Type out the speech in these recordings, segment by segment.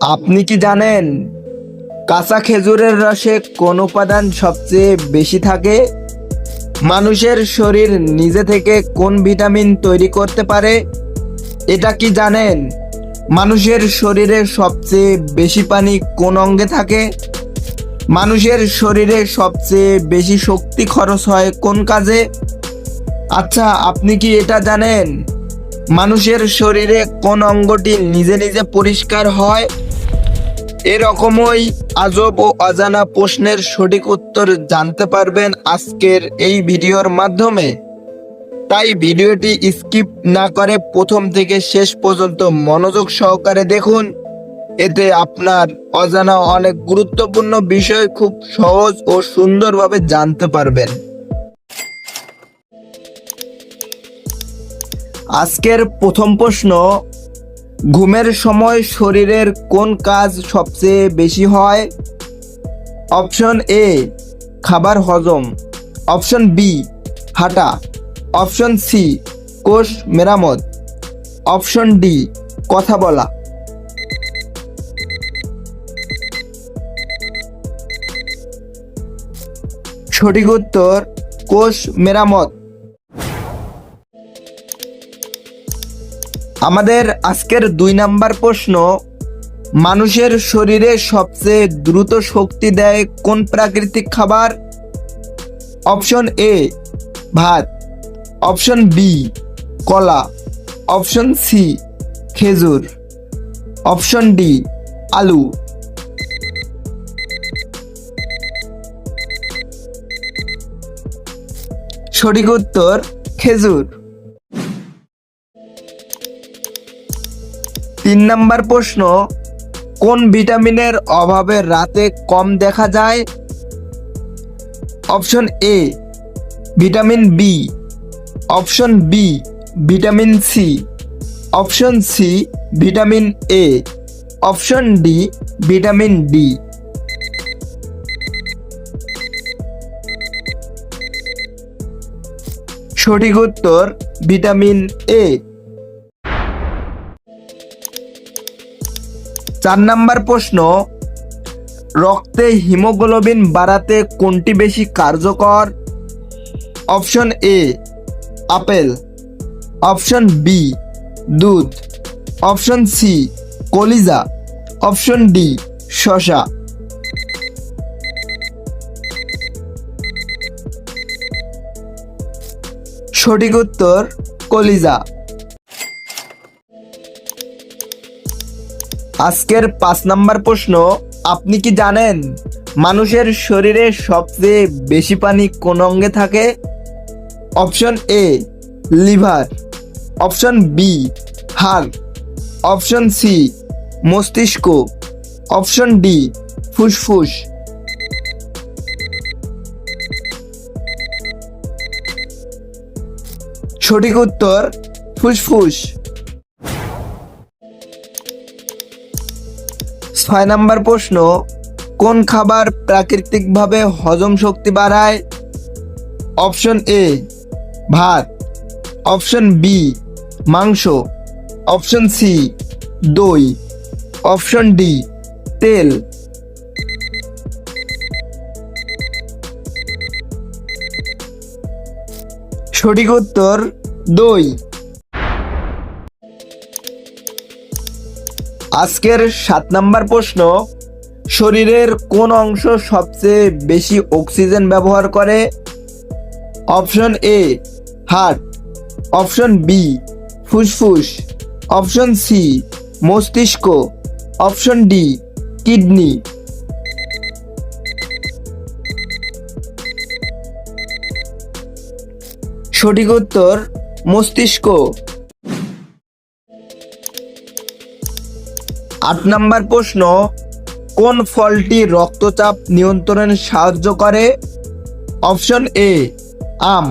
আপনি কি জানেন কাঁচা খেজুরের রসে কোন উপাদান সবচেয়ে বেশি থাকে? মানুষের শরীর নিজে থেকে কোন ভিটামিন তৈরি করতে পারে? এটা কি জানেন? মানুষের শরীরে সবচেয়ে বেশি পানি কোন অঙ্গে থাকে? মানুষের শরীরে সবচেয়ে বেশি শক্তি খরচ হয় কোন কাজে? আচ্ছা আপনি কি এটা জানেন? মানুষের শরীরে কোন অঙ্গটি নিজে নিজে পরিষ্কার হয়? এরকমই আজব ও অজানা প্রশ্নের সঠিক উত্তর জানতে পারবেন আজকের এই ভিডিওর মাধ্যমে। তাই ভিডিওটি স্কিপ না করে প্রথম থেকে শেষ পর্যন্ত মনোযোগ সহকারে দেখুন। এতে আপনার অজানা অনেক গুরুত্বপূর্ণ বিষয় খুব সহজ ও সুন্দরভাবে জানতে পারবেন। আজকের প্রথম প্রশ্ন, ঘুমের সময় শরীরের কোন কাজ সবচেয়ে বেশি হয়? অপশন এ, খাবার হজম। অপশন বি, হাঁটা। অপশন সি, কোষ মেরামত। অপশন ডি, কথা বলা। সঠিক উত্তর, কোষ মেরামত। আমাদের আজকের দুই নাম্বার প্রশ্ন, মানুষের শরীরে সবচেয়ে দ্রুত শক্তি দেয় কোন প্রাকৃতিক খাবার? অপশন এ, ভাত। অপশন বি, কলা। অপশন সি, খেজুর। অপশন ডি, আলু। সঠিক উত্তর, খেজুর। তিন নম্বর প্রশ্ন, কোন ভিটামিনের অভাবে রাতে কম দেখা যায়? Option A, vitamin B. Option B, vitamin C. Option C, vitamin A. Option D, vitamin D. সঠিক উত্তর, ভিটামিন এ। চার নাম্বার প্রশ্ন, রক্তে হিমোগ্লোবিন বাড়াতে কোনটি বেশি কার্যকর? Option A, apple. Option B, দুধ। অপশন সি, কলিজা। অপশন ডি শশা সঠিক উত্তর কলিজা। আজকের পাঁচ নাম্বার প্রশ্ন, আপনি কি জানেন মানুষের শরীরে সবচেয়ে বেশি পানি কোন অঙ্গে থাকে? Option A, liver. Option B, হাড়। অপশন সি, মস্তিষ্ক। অপশন ডি, ফুসফুস। সঠিক উত্তর, ফুসফুস। ছয় নম্বর প্রশ্ন, কোন খাবার প্রাকৃতিকভাবে হজম শক্তি বাড়ায়? অপশন এ, ভাত। অপশন বি মাংস। অপশন সি দই। অপশন ডি তেল। সঠিক উত্তর, দই। আজকের সাত নাম্বার প্রশ্ন, শরীরের কোন অংশ সবচেয়ে বেশি অক্সিজেন ব্যবহার করে? Option A heart option B, ফুসফুস। অপশন সি, মস্তিষ্ক। Option D, kidney. সঠিক উত্তর, মস্তিষ্ক। আট নাম্বার প্রশ্ন, কোন ফলটি রক্তচাপ নিয়ন্ত্রণে সাহায্য করে? অপশন এ, আম।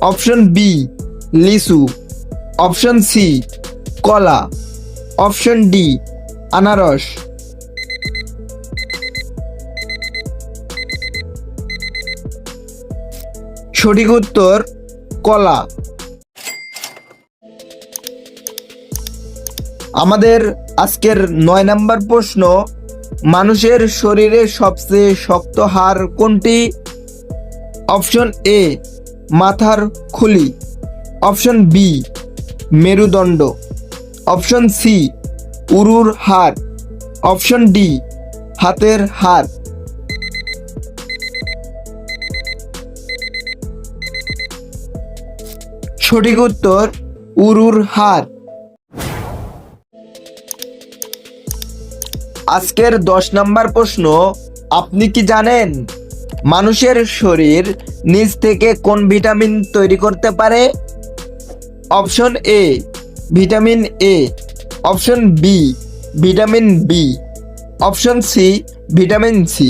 অপশন বি, লিচু। অপশন সি, কলা। অপশন ডি, আনারস। সঠিক উত্তর, কলা। আমাদের আজকের নয় নাম্বার প্রশ্ন, মানুষের শরীরে সবচেয়ে শক্ত হাড় কোনটি? অপশন এ, মাথার খুলি। অপশন বি, মেরুদণ্ড। অপশন সি, উরুর হাড়। অপশন ডি, হাতের হাড়। সঠিক উত্তর, উরুর হাড়। আজকের দশ নম্বর প্রশ্ন, আপনি কি জানেন মানুষের শরীর নিজ থেকে কোন ভিটামিন তৈরি করতে পারে? Option A, vitamin A. Option B, vitamin B. Option C, vitamin C.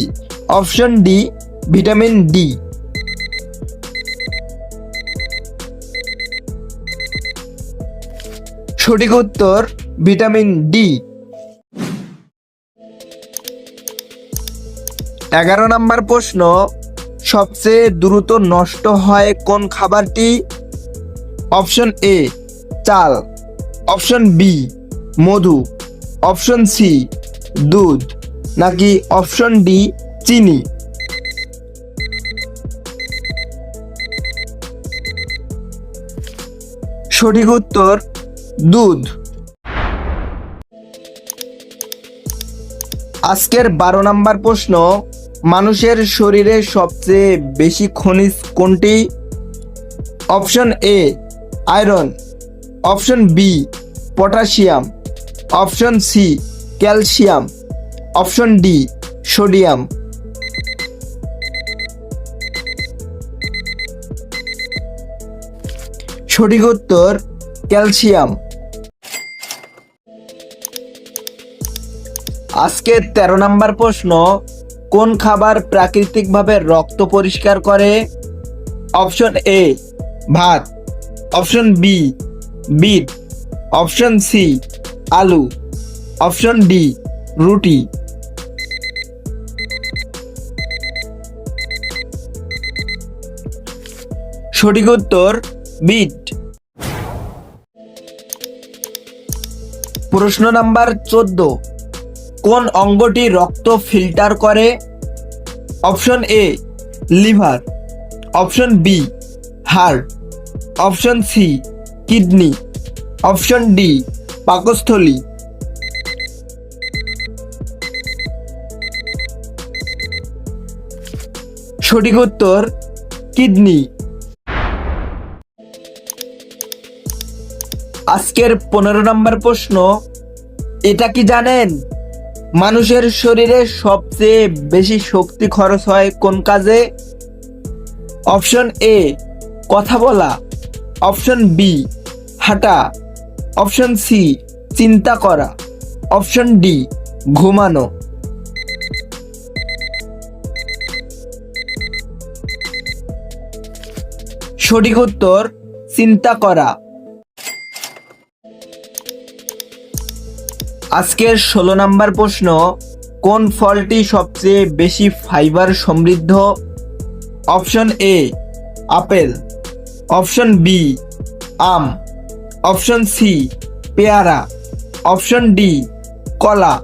Option D, vitamin D. সঠিক উত্তর ভিটামিন ডি। এগারো নম্বর প্রশ্ন, সবচেয়ে দ্রুত নষ্ট হয় কোন খাবারটি? অপশন এ, চাল। অপশন বি মধু। অপশন সি দুধ। নাকি অপশন ডি চিনি? সঠিক উত্তর, দুধ। আজকের বারো নম্বর প্রশ্ন মানুষের শরীরে সবচেয়ে বেশি খনিজ কোনটি? Option A, iron. Option B, potassium. Option C, calcium. Option D, sodium. সঠিক উত্তর, ক্যালসিয়াম। আজকের তেরো নম্বর প্রশ্ন কোন খাবার প্রাকৃতিকভাবে রক্ত পরিষ্কার করে? অপশন এ, ভাত। Option B, beet. Option C, আলু। অপশন ডি, রুটি। সঠিক উত্তর, বিট। প্রশ্ন নাম্বার চোদ্দ। কোন অঙ্গটি রক্ত ফিল্টার করে? Option A liver. Option B heart option C kidney. Option D পাকস্থলী। সঠিক উত্তর, কিডনি। আজকের পনেরো নম্বর প্রশ্ন, এটা কি জানেন? মানুষের শরীরে সবচেয়ে বেশি শক্তি খরচ হয় কোন কাজে? অপশন এ, কথা বলা। অপশন বি, হাঁটা। অপশন সি, চিন্তা করা। অপশন ডি, ঘুমানো। সঠিক উত্তর, চিন্তা করা। আজকের ষোলো নম্বর প্রশ্ন, কোন ফলটি সবচেয়ে বেশি ফাইবার সমৃদ্ধ? Option A apple. Option B um. Option C পেয়ারা। অপশন ডি কলা।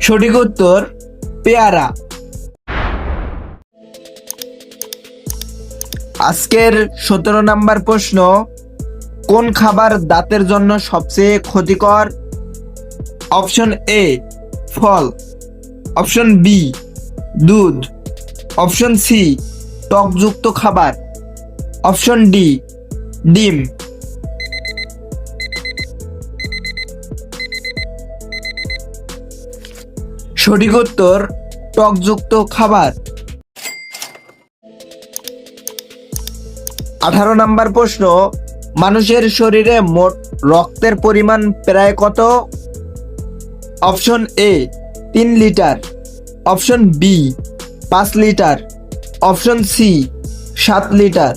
সঠিক উত্তর, পেয়ারা। আজকের সতেরো নাম্বার প্রশ্ন, কোন খাবার দাঁতের জন্য সবচেয়ে ক্ষতিকর? অপশন এ ফল। অপশন বি দুধ। অপশন সি টকযুক্ত খাবার। অপশন ডি ডিম। সঠিক উত্তর, টকযুক্ত খাবার। আঠারো নাম্বার প্রশ্ন, মানুষের শরীরে মোট রক্তের পরিমাণ প্রায় কত? অপশন এ, তিন লিটার। অপশন বি, পাঁচ লিটার। অপশন সি, সাত লিটার।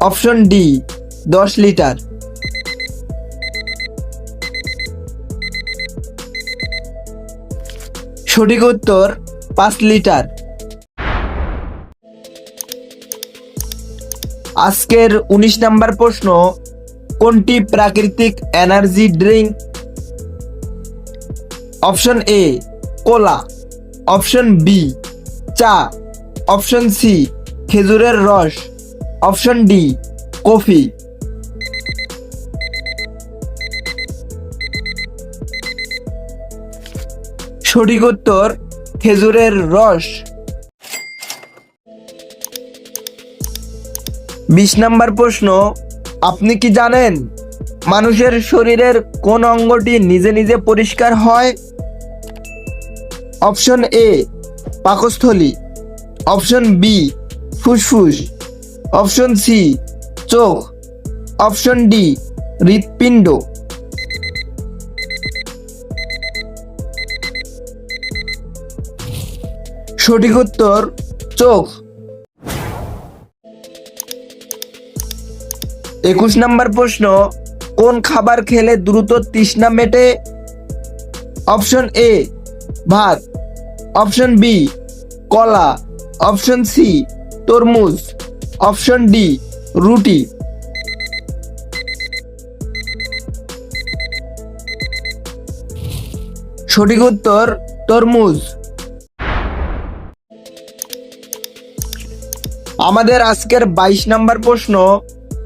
অপশন ডি, দশ লিটার। সঠিক উত্তর, পাঁচ লিটার। আজকের উনিশ নাম্বার প্রশ্ন, কোনটি প্রাকৃতিক energy drink? Option A, cola. Option B, চা। অপশন সি, খেজুরের রস। Option D, coffee. সঠিক উত্তর, খেজুরের রস। বিশ নাম্বার প্রশ্ন, আপনি কি জানেন মানুষের শরীরের কোন অঙ্গটি নিজে নিজে পরিষ্কার হয়? অপশন এ, পাকস্থলী। অপশন বি, ফুসফুস। অপশন সি, চোখ। অপশন ডি, হৃৎপিণ্ড। সঠিক উত্তর, চোখ। একুশ নাম্বার প্রশ্ন, কোন খাবার খেলে দ্রুত তৃষ্ণা মেটে? অপশন এ, ভাত। অপশন বি, কলা। অপশন সি, তরমুজ। অপশন ডি, রুটি। সঠিক উত্তর, তরমুজ। আমাদের আজকের বাইশ নাম্বার প্রশ্ন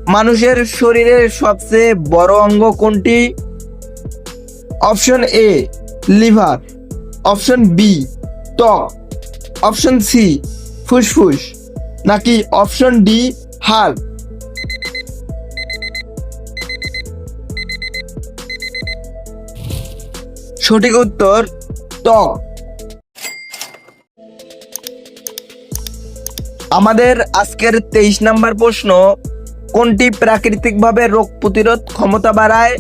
মানুষের শরীরের সবচেয়ে বড় অঙ্গ কোনটি? Option A, liver. Option B, ত্বক। অপশন সি, ফুসফুস। নাকি অপশন ডি, হাড়? সঠিক উত্তর, ত্বক। আমাদের আজকের তেইশ নাম্বার প্রশ্ন কোনটি প্রাকৃতিকভাবে রোগ প্রতিরোধ ক্ষমতা বাড়ায়?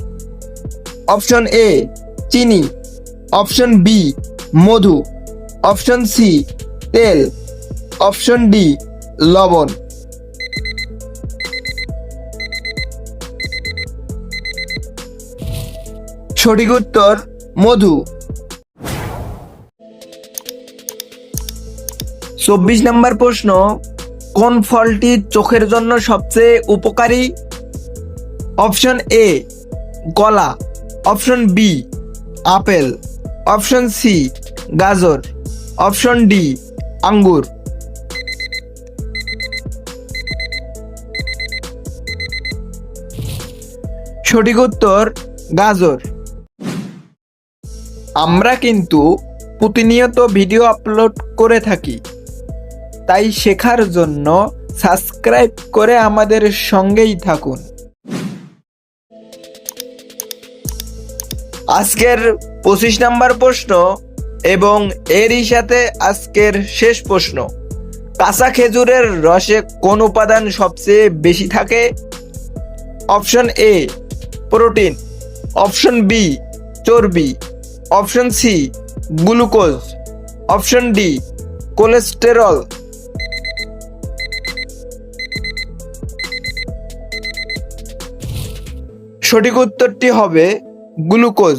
অপশন এ, চিনি। অপশন বি, মধু। অপশন সি, তেল। অপশন ডি, লবণ। সঠিক উত্তর, মধু। চব্বিশ নম্বর প্রশ্ন কোন ফলটি চোখের জন্য সবচেয়ে উপকারী? অপশন এ, কলা। Option B, apple. Option C, গাজর। অপশন ডি, আঙ্গুর। সঠিক উত্তর, গাজর। আমরা কিন্তু প্রতিনিয়ত ভিডিও আপলোড করে থাকি। তাই শেখার জন্য সাবস্ক্রাইব করে আমাদের সঙ্গেই থাকুন। আজকের পঁচিশ নাম্বার প্রশ্ন এবং এরই সাথে আজকের শেষ প্রশ্ন। কাঁচা খেজুরের রসে কোন উপাদান সবচেয়ে বেশি থাকে? Option A, protein. Option B, চর্বি। Option C, glucose. Option D, cholesterol. সঠিক উত্তরটি হবে গ্লুকোজ।